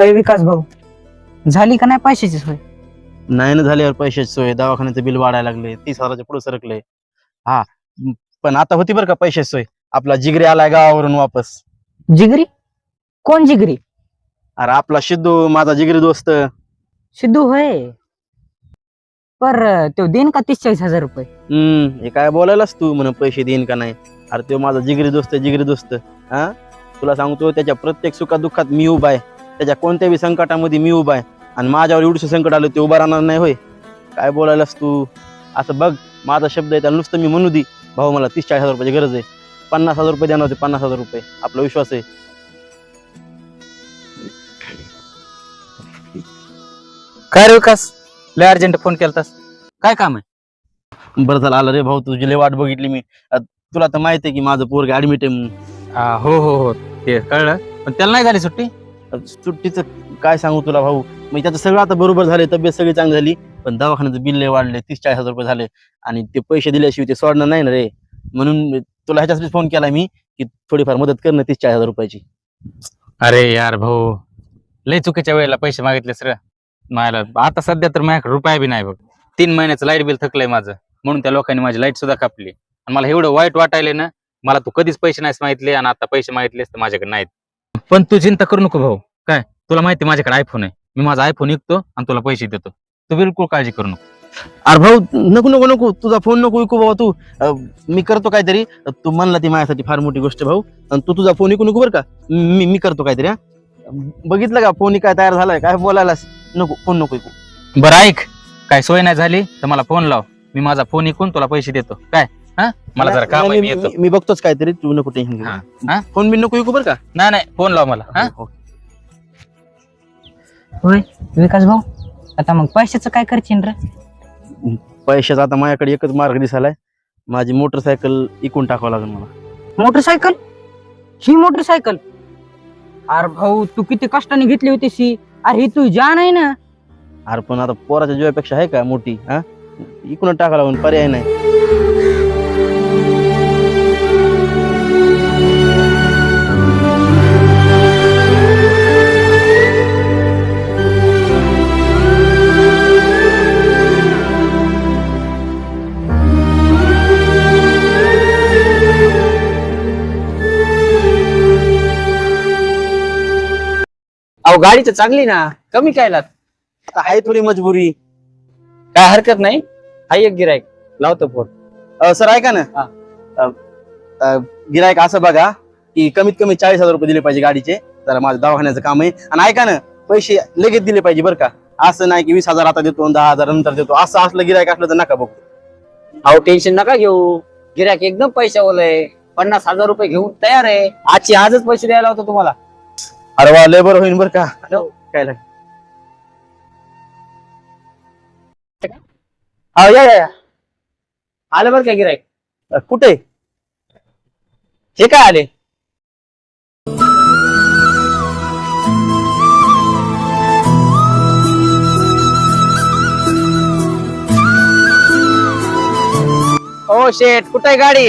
अय विकास भाऊ. झाली का नाही पैशाची सोय? नाही ना झाल्यावर पैशाची सोय. दवाखान्याचं बिल वाढायला लागले तीस हजाराच्या पुढे सरकले. हा पण आता होती बरं का पैशाची सोय. आपला जिगरी आलाय गावावरून वापस. जिगरी? कोण जिगरी? अरे आपला सिद्धू माझा जिगरी दोस्त. सिद्धू होय? पर तो देईन का तीस चाळीस हजार रुपये? हम्म हे काय बोलायलास तू? म्हण पैसे देईन का नाही? अरे तो माझा जिगरी दोस्त आहे, जिगरी दोस्त. हा? तुला सांगतो त्याच्या प्रत्येक सुखात दुःखात मी उभा आहे. त्याच्या कोणत्याही संकटामध्ये मी उभा आहे. आणि माझ्यावर एवढं संकट आलं ते उभा राहणार नाही होय. काय बोलायलास तू? असं बघ माझा शब्द आहे त्याला नुसतं मी म्हणू दे. भाऊ मला तीस चाळीस हजार रुपयाची गरज आहे. पन्नास हजार रुपये देणार होते पन्नास हजार रुपये. आपला विश्वास आहे. काय रे विकास? लय अर्जंट फोन केलतास. काय काम आहे? बरं झालं आलं रे भाऊ तुझी लय वाट बघितली मी. अ, तुला तर माहिती आहे की माझं पोरग ऍडमिट आहे म्हणून. आ, हो हो हो. ते कळलं. पण त्याला नाही झाली सुट्टी? सुट्टीचं काय सांगू तुला भाऊ? मग त्याचं सगळं आता बरोबर झालं तब्येत सगळी चांगली झाली पण दवाखान्याचं बिल लय वाढले तीस चाळीस हजार रुपये झाले आणि ते पैसे दिल्याशिवाय ते सोडणार नाही ना रे. म्हणून तुला ह्याच्यासाठी फोन केला मी की थोडीफार मदत कर ना तीस चाळीस हजार रुपयाची. अरे यार भाऊ लय चुकीच्या वेळेला पैसे मागितले सर मला आता सध्या तर माझ्याकडे रुपया बी नाही बघ. तीन महिन्याचं लाइट बिल थकलंय माझं. म्हणून त्या लोकांनी माझी लाइट सुद्धा कापली. आणि मला एवढं वाईट वाटायले ना मला तू कधीच पैसे नाहीस मागितले आणि आता पैसे मागितलेस तर माझ्याकडे नाहीत. पण तू चिंता करू नको भाऊ. काय? तुला माहिती माझ्याकडे आयफोन आहे. मी माझा आयफोन विकतो आणि तुला पैसे देतो. तू बिलकुल काळजी करू नको. अरे भाऊ नको नको नको. तुझा फोन नको विकू बाबा तू. अ, मी करतो काहीतरी. तू म्हणला ती माझ्यासाठी फार मोठी गोष्ट आहे, भाऊ. आणि तू तुझा फोन विकू नको बरं का? मी मी करतो काहीतरी हा. बघितलं का? फोन काय तयार झालाय. काय बोलायलास? नको फोन नको विकू. बरं ऐक. काय सोय नाही झाली तर मला फोन लाव. मी माझा फोन इकून तुला पैसे देतो. काय? हा? मला जरा काम आहे नाही, मी येतो. मी- मी बघतोच काहीतरी तू नको टेन्शन हा, हा? फोन बिन नको विकू बरं का? नाही नाही फोन लाव मला. हा? हो, हो. होय विकास भाऊ आता मग पैशाचं काय करशील रे? पैशाचा आता माझ्याकडे एकच मार्ग दिसायलाय. माझी मोटरसायकल इकून टाकावं लागेल मला. मोटरसायकल? ही मोटरसायकल? अरे भाऊ तू किती कष्टाने घेतली होती शी. अरे ही तू जान आहे ना. अरे पण आता पोराच्या जीवापेक्षा आहे का मोठी हा? इकून टाकावं लागून पर्याय नाही. अहो गाडी तर चांगली ना. कमी काय लात? आता आहे थोडी मजबुरी. काय हरकत नाही? हाय एक गिरायक लावतो फोन. सर ऐका ना. हा. गिरायक असं बघा की कमीत कमी चाळीस हजार रुपये दिले पाहिजे गाडीचे. जरा माझं दवाखान्याचं काम आहे. आणि ऐका ना पैसे लगेच दिले पाहिजे बरं का. असं नाही की वीस हजार आता देतो आणि दहा हजार नंतर देतो. असं असलं गिरायक असलं तर नका बघू. अहो टेन्शन नका घेऊ. गिरायक एकदम पैसा आहे. पन्नास हजार रुपये घेऊन तयार आहे. आजची आजच पैसे द्यायला होतो तुम्हाला. अरे वा लय बरं होईल बरं का? काय लाग अहो या या या. आलं बरं का गिरायक अ, कुठे? हे काय आले? ओ शेठ कुठे गाडी?